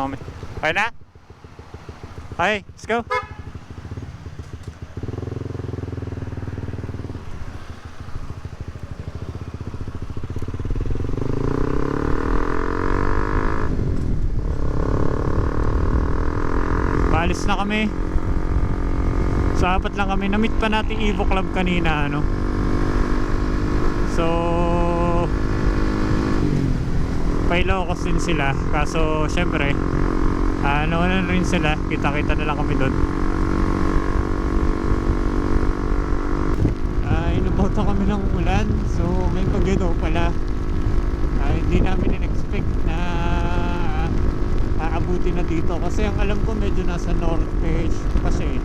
Alis na kami. Okay na? Okay, let's go. Paalis na kami. Sa apat lang kami. Namit pa natin Evo Club kanina, ano. So, Pailocos din sila. Kaso, syempre, ah, nawalan rin sila. Kita-kita na lang kami doon. Ah, inuboto kami ng ulan. So, may pagano pala. Ah, hindi namin in-expect na aabuti na dito. Kasi ang alam ko medyo nasa north edge kasi.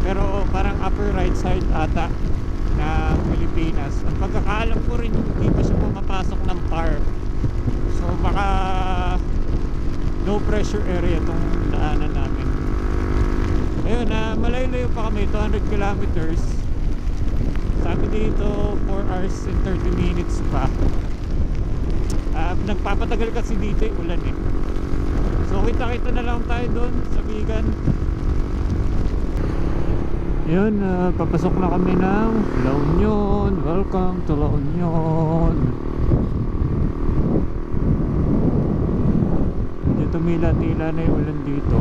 Pero parang upper right side ata na Pilipinas. Ang pagkakaalam ko rin, hindi pa siya pumapasok ng PAR. So baka low pressure area itong daanan namin. Ayun, na malayo-layo pa kami, 200 kilometers. Sabi dito, 4 hours and 30 minutes pa. Ah, nagpapatagal kasi dito yung ulan eh. So kita-kita na lang tayo doon sa Bigan. Yun, ah, papasok na kami ng La Union. Welcome to La Union. Tumila-tila na yung ulan dito.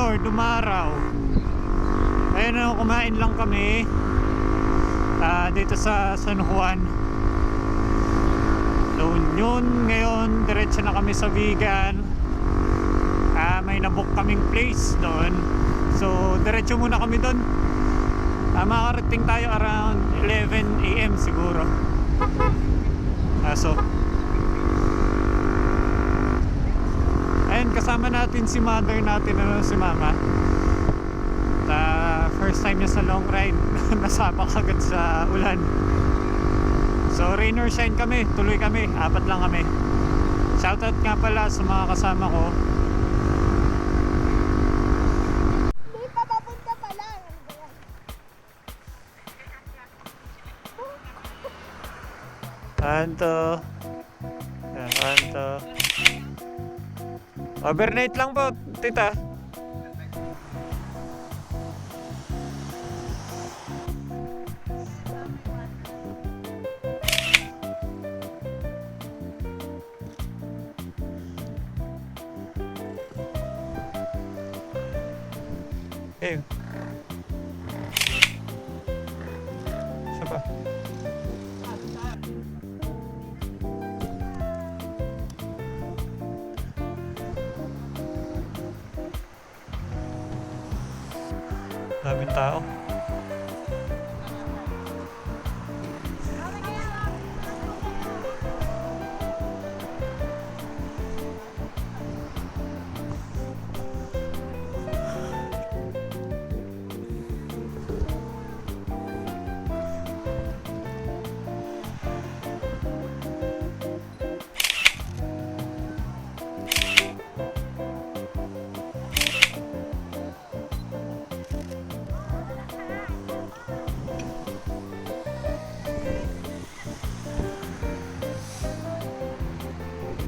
Lord, dumaraw. Ayun na, kumain lang kami ah, dito sa San Juan. La Union. Ngayon, diretso na kami sa Vegan. Ah, may nabook kaming place doon. So, diretso muna kami doon. Ah, makakarating tayo around 11 a.m. siguro. Ah, so, Ayun, kasama natin si mother natin, ano, si mama. Ta first time niya sa long ride. Nasabak agad sa ulan. So, rain or shine kami. Tuloy kami. Apat lang kami. Shoutout nga pala sa mga kasama ko. Hindi pa papunta pa lang. Kanto. Yan, Overnight lang po, tita. Eh.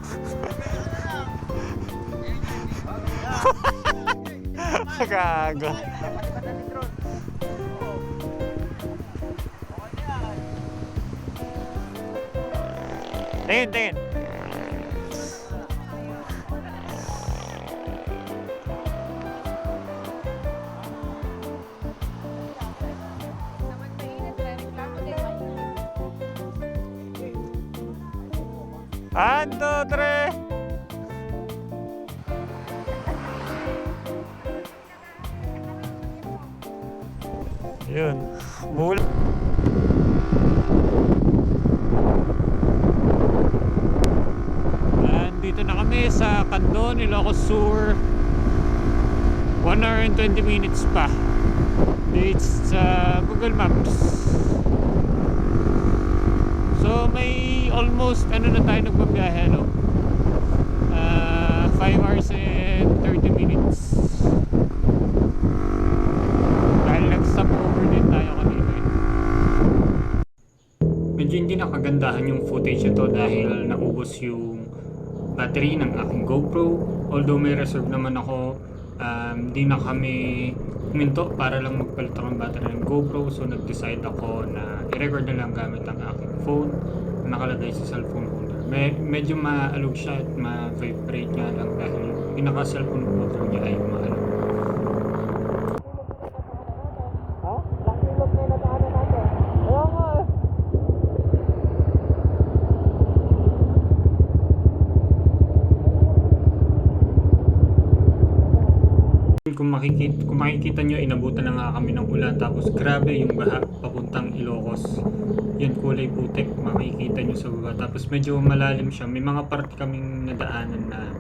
Gago. Tingin, tingin. Yun. Bul. Nandito na kami sa Candon, Ilocos Sur. 1 hour and 20 minutes pa. It's sa Google Maps. So may almost ano na tayo nagbabiyahe no? Uh, 5 hours and 30 minutes. Dahil nag-stop over din tayo kanina eh. Hindi yung footage ito dahil naubos yung battery ng aking GoPro. Although may reserve naman ako, um, di na kami huminto para lang magpalit ng battery ng GoPro. So nag-decide ako na i-record na lang gamit ang aking phone na nakalagay sa cellphone holder. Me- medyo maalog siya at ma-vibrate nga lang dahil yung pinaka-cellphone holder niya ay maalog. Kung makikita, kung makikita nyo, inabutan na nga kami ng ulan. Tapos grabe yung baha papuntang Ilocos. Yan kulay putik, makikita nyo sa baba. Tapos medyo malalim siya. May mga parte kaming nadaanan na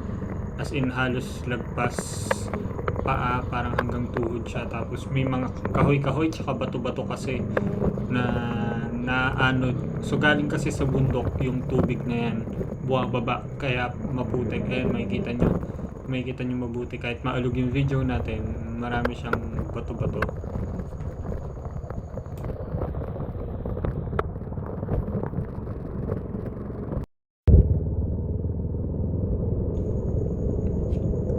as in halos lagpas paa, parang hanggang tuhod siya. Tapos may mga kahoy-kahoy tsaka bato-bato kasi na naanod. So galing kasi sa bundok yung tubig na yan. Buwababa, kaya maputik. Ayan, makikita nyo makikita nyo mabuti kahit maalog yung video natin marami siyang bato-bato.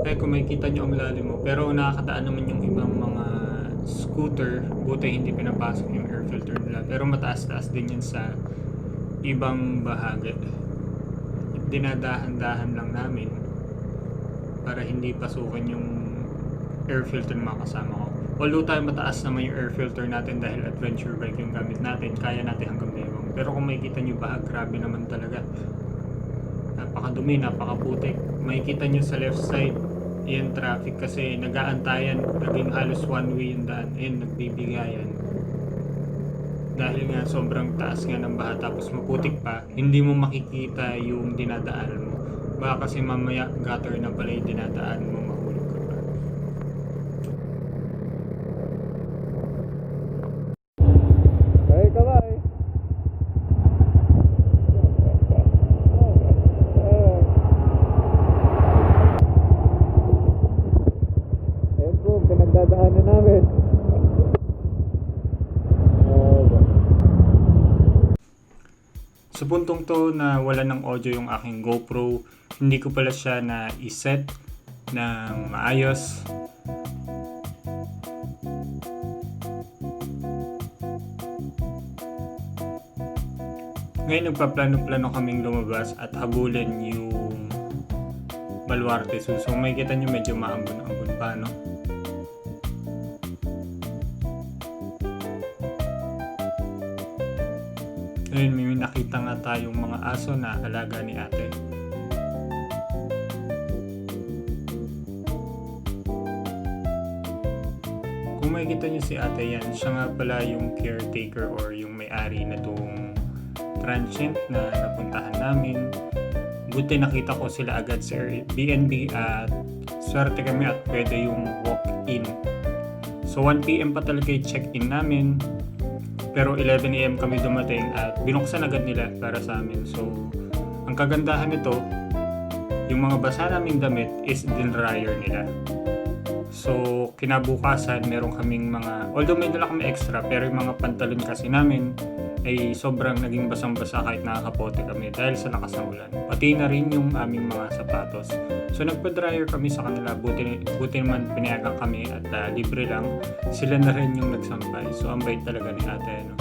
Eh kung makikita nyo ang lalim mo pero nakakadaan naman yung ibang mga scooter buti hindi pinapasok yung air filter nila. Pero mataas-taas din yan sa ibang bahagi. Dinadahan-dahan lang namin para hindi pasukan yung air filter ng mga kasama ko. Although tayo mataas naman yung air filter natin dahil adventure bike yung gamit natin, kaya natin hanggang Bewang. Pero kung makikita nyo ba, grabe naman talaga. Napakadumi, napakaputik. Makikita nyo sa left side, yan traffic kasi nag-aantayan, naging halos one way yung daan. Ayun, nagbibigayan. Dahil nga sobrang taas nga ng baha tapos maputik pa, hindi mo makikita yung dinadaanan mo. Baka kasi mamaya gutter na pala yung dinadaan mo, puntong to na wala ng audio yung aking GoPro, hindi ko pala siya na iset ng maayos. Ngayon nagpaplano-plano kaming lumabas at habulin yung Baluarte Zoo. So may kita nyo medyo maambon-ambon pa, no? Tayong mga aso na alaga ni ate. Kung makikita niyo si ate yan, siya nga pala yung caretaker or yung may-ari na itong transient na napuntahan namin. Buti nakita ko sila agad sa Airbnb at swerte kami at pwede yung walk-in. So 1pm pa talaga yung check-in namin. Pero 11am kami dumating at binuksan agad nila para sa amin. So, ang kagandahan nito, yung mga basa naming damit is din dryer nila. So, kinabukasan, meron kaming mga, although may dala kami extra, pero yung mga pantalon kasi namin ay sobrang naging basang-basa kahit nakakapote kami dahil sa lakas ng ulan. Pati na rin yung aming mga sapatos. So, nagpa-dryer kami sa kanila. Buti, buti naman pinayagan kami at ah, libre lang. Sila na rin yung nagsampay. So, ang bait talaga ni ate. No?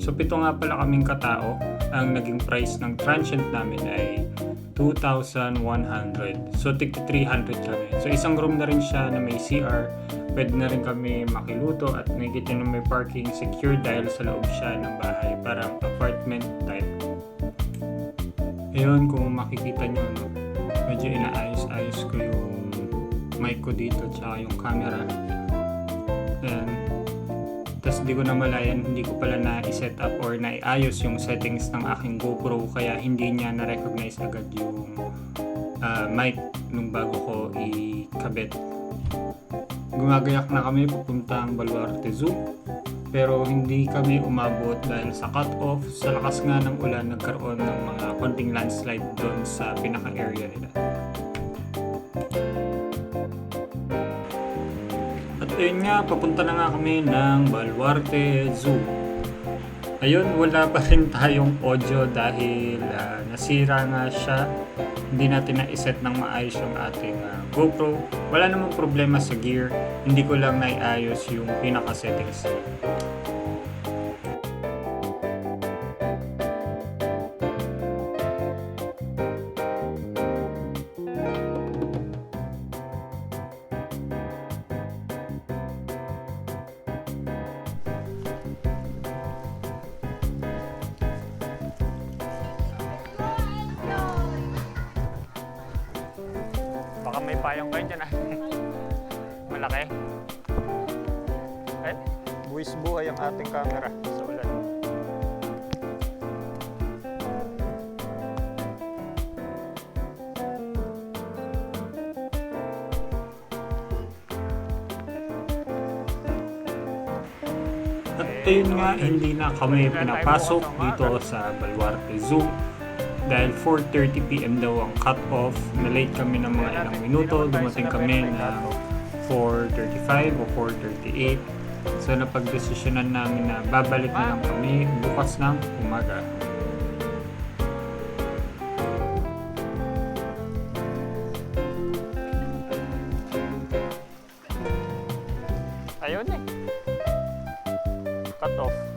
So, pito nga pala kaming katao. Ang naging price ng transient namin ay 2,100. So, tig 300 kami. So, isang room na rin siya na may CR. Pwede na rin kami makiluto at nakikita na may parking secure dahil sa loob siya ng bahay. Parang apartment type. Ayun, kung makikita nyo, no, medyo inaayos-ayos ko yung mic ko dito tsaka yung camera. And tapos di ko na malayan, hindi ko pala na-set up or na-iayos yung settings ng aking GoPro kaya hindi niya na-recognize agad yung ah, mic nung bago ko ikabit. Gumagayak na kami papuntang Baluarte Zoo pero hindi kami umabot dahil sa cut-off. Sa lakas nga ng ulan, nagkaroon ng mga konting landslide doon sa pinaka-area nila. At ayun nga, papunta na nga kami ng Baluarte Zoo. Ayun, wala pa rin tayong audio dahil ah, nasira nga siya. Hindi natin na-set ng maayos yung ating ah, GoPro. Wala namang problema sa gear. Hindi ko lang naiayos yung pinaka-settings. Buhay ang ating camera sa ulan. At ayun nga, hindi na kami pinapasok dito sa Baluarte Zoo dahil 4.30pm daw ang cut-off. Na-late kami ng mga ilang minuto. Dumating kami na 4.35 o 4.38. So napag-desisyonan namin na babalik na lang kami bukas ng umaga. Ayun eh. Cut off.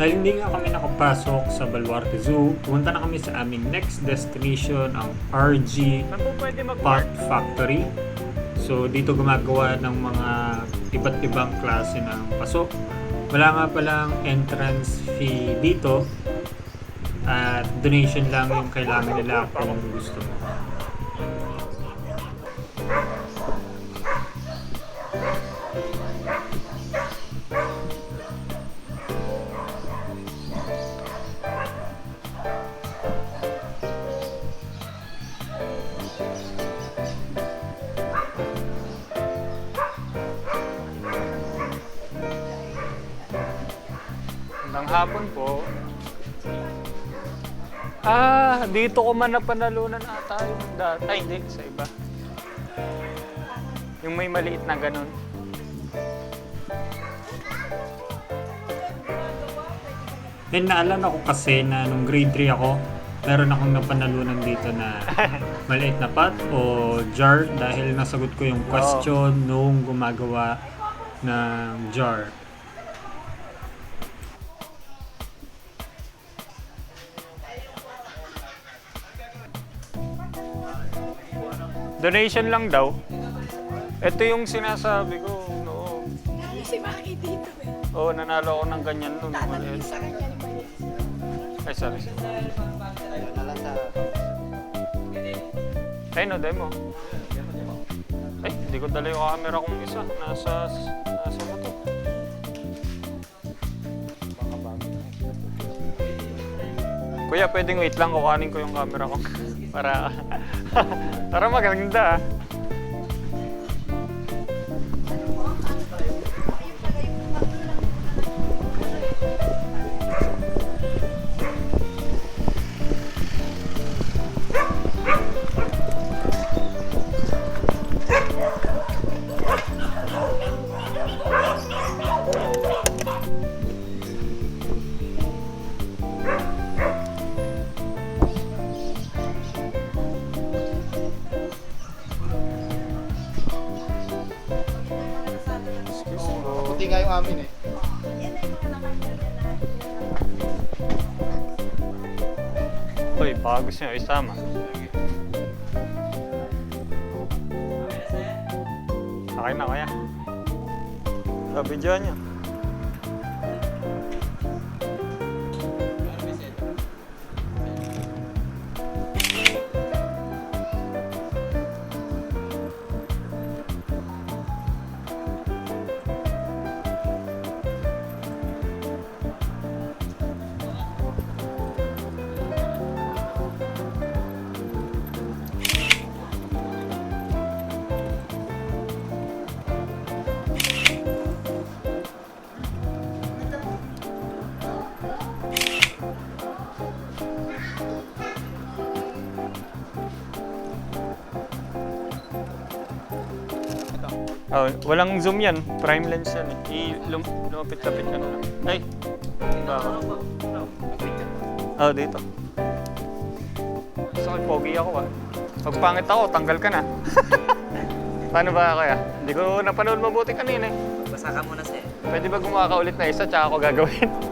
Dahil hindi nga kami nakapasok sa Baluarte Zoo, pumunta na kami sa aming next destination, ang RG Pot Factory. So dito gumagawa ng mga iba't ibang klase ng paso. Wala nga palang entrance fee dito at donation lang yung kailangan nila kung gusto mo. Dito ko man napanalunan ata yung dati. Ay, hindi. Sa iba. Yung may maliit na ganun. Then naalala ko kasi na nung grade 3 ako, meron akong napanalunan dito na maliit na pot o jar dahil nasagot ko yung question nung gumagawa ng jar. Donation lang daw. Ito yung sinasabi ko. No. Si Maki dito eh. Oo, nanalo ako ng ganyan nun. Tatanungin sa kanya ni. Ay, sorry. Ay, no, demo. Ay, Hindi ko dala yung camera kong isa. Nasa, nasa mo to. Baka bago na eh. Kuya, pwedeng wait lang. Kukanin ko yung camera ko. Para, para maganda ah. Baka gusto nyo Oh, walang zoom yan. Prime lens yan eh. I-lum lumapit-lapit ka na lang. Ay! Baka. Oh, dito. Gusto ko pogi ako ah. Pag pangit ako, tanggal ka na. Paano ba kaya? Hindi ko napanood mabuti kanina eh. Basa ka muna, sir. Pwede ba gumawa ka ulit na isa tsaka ako gagawin?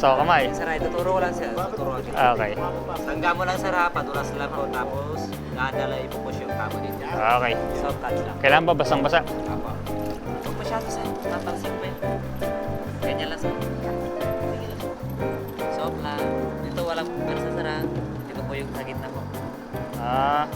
Ko kamay. Sir, ay tuturo ko lang, sir. Tuturo ko Ah, okay. Sangga mo lang, sir, ha? Padulas lang po. Tapos, dadala ipupush yung kamo dito. Okay. Soft touch lang. Kailangan ba basang-basa? Apo. Huwag masyado, sir. Tatalsik pa yun. Ganyan lang, lang. Soft lang. Dito, walang pwersa, sir, ha? Dito po yung sa gitna po. Ah,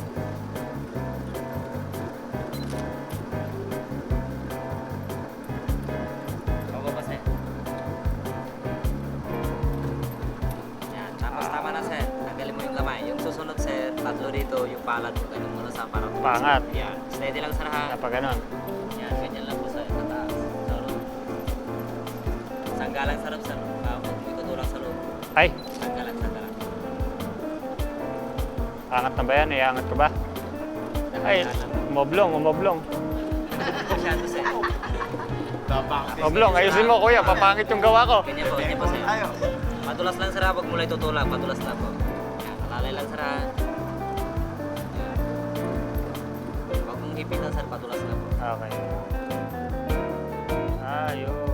sir, tatlo yung palad mo. Ganun mo lang sa parang... Pangat. Yan. Steady lang, sir, ha? napag ganon. Yan, ganyan lang po sa sa taas. Sa loob. Sanggalang sarap sa loob. Uh, Itutulang sa loob. Ay, Sanggalang, sanggalang. angat na ba yan? Iangat ko ba? Ay, umoblong, umoblong. Masyado sir. Umoblong, ayusin mo kuya, papangit yung gawa ko. Ganyan po, ganyan po sir. Padulas lang sir ha, Huwag mula itutulak. Padulas lang po sir Huwag mong ipitan sir, padulas ka po. Okay. Ayun.